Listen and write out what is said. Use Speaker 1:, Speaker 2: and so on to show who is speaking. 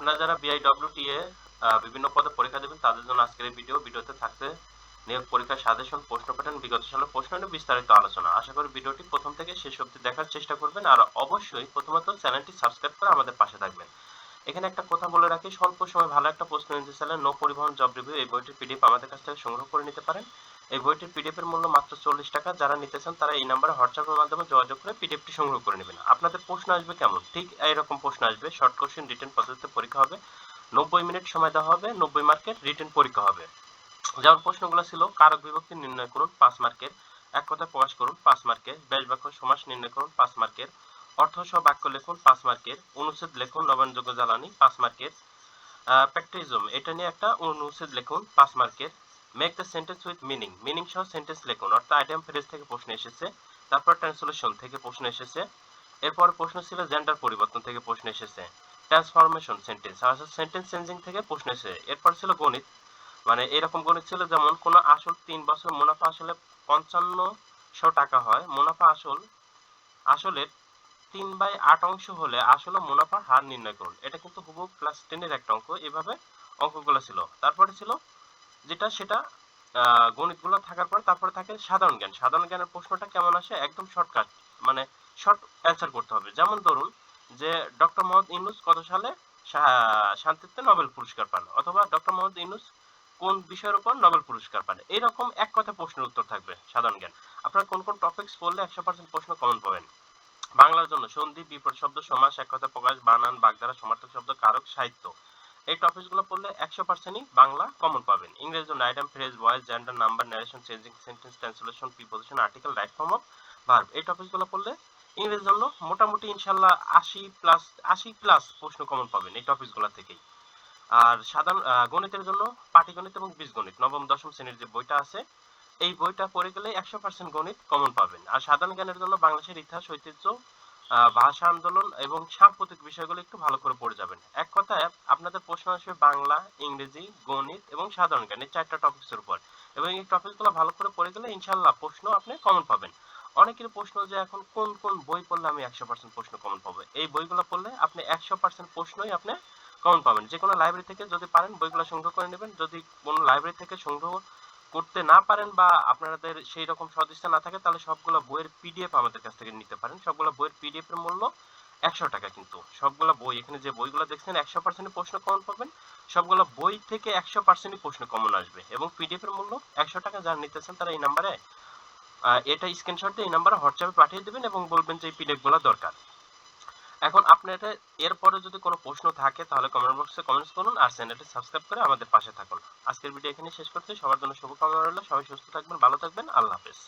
Speaker 1: আপনারা যারা বিআইডব্লিউটিএ বিভিন্ন পদে পরীক্ষা দেবেন, তাদের জন্য আজকের এই ভিডিও ভিডিওতে থাকছে। নিয়োগ পরীক্ষার সাজেশন, প্রশ্ন প্যাটার্ন, বিগত সালের প্রশ্ন নিয়ে বিস্তারিত আলোচনা। আশা করি ভিডিওটি প্রথম থেকে শেষ অবধি দেখার চেষ্টা করবেন, আর অবশ্যই প্রথমত চ্যানেলটি সাবস্ক্রাইব করে আমাদের পাশে থাকবেন। এখানে একটা কথা বলে রাখি, স্বল্প সময় ভালো একটা প্রশ্ন নিতে চাইলে নো পরিবহন জব রিভিউ এই বইটির পিডিএফ আমাদের কাছ থেকে সংগ্রহ করে নিতে পারেন। এই বইটির পিডিএফ এর মূল্য মাত্র চল্লিশ টাকা। যারা নিতে চান তারা এই নাম্বারে হোয়াটসঅ্যাপের মাধ্যমে যোগাযোগ করে পিডিএফটি সংগ্রহ করে নেবেন। আপনাদের প্রশ্ন আসবে কেমন? ঠিক এইরকম প্রশ্ন আসবে। শর্ট কোশ্চেন, রিটেন পদ্ধতিতে পরীক্ষা হবে। নব্বই মিনিট সময় দেওয়া হবে। নব্বই মার্কের রিটেন পরীক্ষা হবে। যেমন প্রশ্নগুলো ছিল, কারক বিভক্তি নির্ণয় করুন, পাঁচ মার্কের। এক কথায় প্রকাশ করুন, পাঁচ মার্কের। ব্যাস বাক্য সমাস নির্ণয় করুন, পাঁচ মার্কের। অর্থ সহ বাক্য লিখুন, পাঁচ মার্কের। অনুচ্ছেদ লিখুন, নবায়নযোগ্য জ্বালানি, পাঁচ মার্কের। প্র্যাকটিজম, এটা নিয়ে একটা অনুচ্ছেদ লিখুন, পাঁচ মার্কের। Make the sentence with meaning meaning সহ সেন্টেন্স লিখুন। অর্থাৎ আইটেম ফ্রেজ থেকে প্রশ্ন এসেছে, তারপর ট্রান্সলেশন থেকে প্রশ্ন এসেছে, এরপর প্রশ্ন ছিল জেন্ডার পরিবর্তন থেকে প্রশ্ন এসেছে ট্রান্সফরমেশন সেন্টেন্স অর্থাৎ সেন্টেন্স চেঞ্জিং থেকে প্রশ্ন এসেছে। এরপর ছিল গণিত মানে এরকম গণিত ছিল যেমন কোন আসল তিন বছর মুনাফা আসলে পঞ্চান্নশো টাকা হয়, মুনাফা আসল আসলে তিন বাই আট অংশ হলে আসলে মুনাফার হার নির্ণয় করুন। এটা কিন্তু হুবহু ক্লাস টেনের একটা অঙ্ক, এভাবে অঙ্কগুলো ছিল। তারপরে ছিল যেটা সেটা গণিতগুলো থাকার পরে তারপরে থাকে সাধারণ জ্ঞান। সাধারণ জ্ঞানের প্রশ্নটা কেমন আসে? একদম শর্টকাট মানে শর্ট অ্যান্সার করতে হবে। যেমন ধরুন যে ডক্টর মোহাম্মদ ইউনুস কত সালে শান্তিতে নোবেল পুরস্কার পান? অথবা ডক্টর মোহাম্মদ ইউনুস কোন বিষয়ের উপর নোবেল পুরস্কার পান? এইরকম এক কথা প্রশ্নের উত্তর থাকবে সাধারণ জ্ঞান। আপনারা কোন কোন টপিকস পড়লে একশো পার্সেন্ট প্রশ্ন কমন পাবেন? বাংলার জন্য সন্ধি বিপদ শব্দ, সমাস, এক কথা প্রকাশ, বানান, বাগধারা, সমার্থক শব্দ, কারক, সাহিত্য। এই টপিকসগুলো পড়লে একশো পার্সেন্টই বাংলা কমন পাবেন। জন্য item phrase voice gender number narration changing sentence translation preposition article right form of verb এই টপিকসগুলো পড়লে ইংরেজির জন্য মোটামুটি ইনশাল্লাহ আশি প্লাস আশি প্লাস প্রশ্ন কমন পাবেন এই টপিকসগুলো থেকেই। আর সাধারণ গণিতের জন্য পাটিগণিত এবং বীজগণিত, নবম, দশম শ্রেণির যে বইটা আছে, এই বইটা পড়ে গেলে একশো পার্সেন্ট গণিত কমন পাবেন। আর সাধারণ জ্ঞানের জন্য বাংলাদেশের ইতিহাস, ঐতিহ্য ভাষা আন্দোলন এবং সাম্প্রতিক বিষয়গুলো একটু ভালো করে পড়ে যাবেন। এক কথায় আপনাদের প্রশ্ন আসবে বাংলা, ইংরেজি, গণিত এবং সাধারণ জ্ঞান এই চারটা টপিকসের উপর। এবং এই টপিকগুলো ভালো করে পড়ে গেলে ইনশাল্লাহ প্রশ্ন আপনি কমন পাবেন। অনেকের প্রশ্ন যে এখন কোন কোন বই পড়লে আমি একশো পার্সেন্ট প্রশ্ন কমন পাবো? এই বইগুলো পড়লে আপনি একশো পার্সেন্ট প্রশ্নই আপনি কমন পাবেন। যে কোনো লাইব্রেরি থেকে যদি পারেন বইগুলো সংগ্রহ করে নেবেন। যদি কোনো লাইব্রেরি থেকে সংগ্রহ করতে না পারেন বা আপনাদের সেই রকম সদিচ্ছা না থাকে, তাহলে সবগুলো বইয়ের পিডিএফ আমাদের কাছ থেকে নিতে পারেন। সবগুলো বইয়ের পিডিএফ এর মূল্য একশো টাকা কিন্তু। সবগুলো বই, এখানে যে বইগুলো দেখছেন, একশো পার্সেন্ট প্রশ্ন কমন পাবেন। সবগুলো বই থেকে একশো পার্সেন্টই প্রশ্ন কমন আসবে এবং পিডিএফ এর মূল্য একশো টাকা যারা নিতেছেন তারা এই নাম্বারে এটা স্ক্রিনশট দিয়ে এই নাম্বারে হোয়াটসঅ্যাপে পাঠিয়ে দেবেন এবং বলবেন যে এই পিডিএফগুলো দরকার। এখন আপনার এরপরে যদি কোনো প্রশ্ন থাকে, তাহলে কমেন্ট বক্সে কমেন্টস করুন আর চ্যানেলটি সাবস্ক্রাইব করে আমাদের পাশে থাকুন। আজকের ভিডিও এখানে শেষ করতে সবার জন্য শুভকামনা রইল। সবাই সুস্থ থাকবেন, ভালো থাকবেন। আল্লাহ হাফেজ।